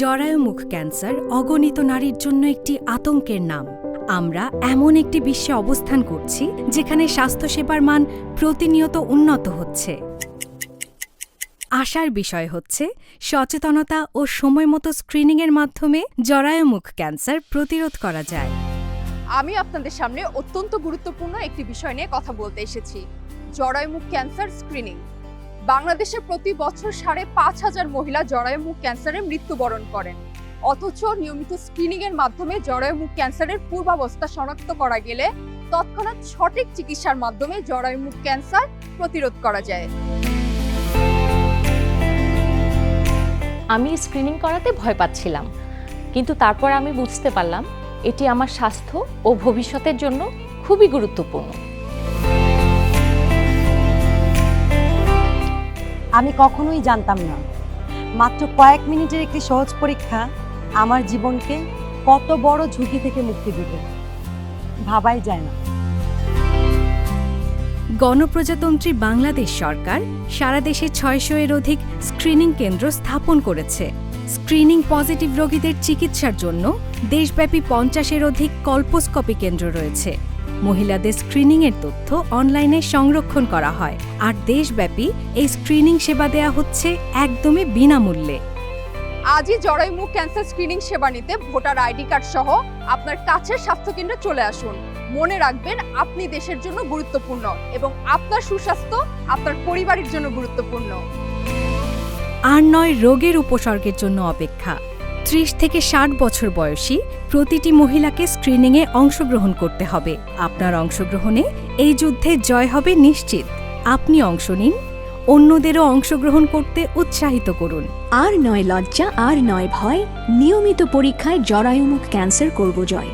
জরায়ুমুখ cancer অগণিত নারীর জন্য একটি আতঙ্কের নাম। আমরা এমন একটি বিশ্বে অবস্থান করছি, যেখানে স্বাস্থ্যসেবার মান প্রতিনিয়ত উন্নত হচ্ছে। আশার বিষয় হচ্ছে, সচেতনতা ও সময়মতো স্ক্রিনিংয়ের মাধ্যমে জরায়ুমুখ ক্যান্সার প্রতিরোধ করা যায়। আমি আপনাদের সামনে অত্যন্ত গুরুত্বপূর্ণ একটি বিষয় নিয়ে কথা বলতে এসেছি, জরায়ুমুখ ক্যান্সার স্ক্রিনিং। বাংলাদেশে প্রতি বছর সাড়ে পাঁচ হাজার মহিলা জরায়ুমুখ ক্যান্সারে মৃত্যুবরণ করেন। অথচ নিয়মিত স্ক্রিনিং এর মাধ্যমে জরায়ুমুখ ক্যান্সারের পূর্বাবস্থা শনাক্ত করা গেলে তৎক্ষণাৎ সঠিক চিকিৎসার মাধ্যমে জরায়ুমুখ ক্যান্সার প্রতিরোধ করা যায়। আমি স্ক্রিনিং করাতে ভয় পাচ্ছিলাম, কিন্তু তারপর আমি বুঝতে পারলাম এটি আমার স্বাস্থ্য ও ভবিষ্যতের জন্য খুবই গুরুত্বপূর্ণ। আমি কখনোই জানতাম না। মাত্র কয়েক মিনিটের একটি সহজ পরীক্ষা আমার জীবনকে কত বড় ঝুঁকি থেকে মুক্তি দেবে। ভাবাই যায় না। গণপ্রজাতন্ত্রী বাংলাদেশ সরকার সারা দেশে ছয়শো এর অধিক স্ক্রিনিং কেন্দ্র স্থাপন করেছে। স্ক্রিনিং পজিটিভ রোগীদের চিকিৎসার জন্য দেশব্যাপী পঞ্চাশের অধিক কল্পোস্কোপি কেন্দ্র রয়েছে। মহিলাদের স্ক্রিনিংয়ের তথ্য অনলাইনে সংরক্ষণ করা হয়। আর দেশব্যাপী এই স্ক্রিনিং সেবা দেয়া হচ্ছে একদমই বিনামূল্যে। আজই জরায়ুমুখ ক্যান্সার স্ক্রিনিং সেবা নিতে ভোটার আইডি কার্ড সহ আপনার কাছের স্বাস্থ্যকেন্দ্রে চলে আসুন। মনে রাখবেন আপনি দেশের জন্য গুরুত্বপূর্ণ এবং আপনার সুস্বাস্থ্য আপনার পরিবারের জন্য গুরুত্বপূর্ণ। আর নয় রোগের উপসর্গের জন্য অপেক্ষা। ত্রিশ থেকে ষাট বছর বয়সী প্রতিটি মহিলাকে স্ক্রিনিংয়ে অংশগ্রহণ করতে হবে। আপনার অংশগ্রহণে এই যুদ্ধে জয় হবে নিশ্চিত। আপনি অংশ নিন, অন্যদেরও অংশগ্রহণ করতে উৎসাহিত করুন। আর নয় লজ্জা, আর নয় ভয়, নিয়মিত পরীক্ষায় জরায়ুমুখ ক্যান্সার করব জয়।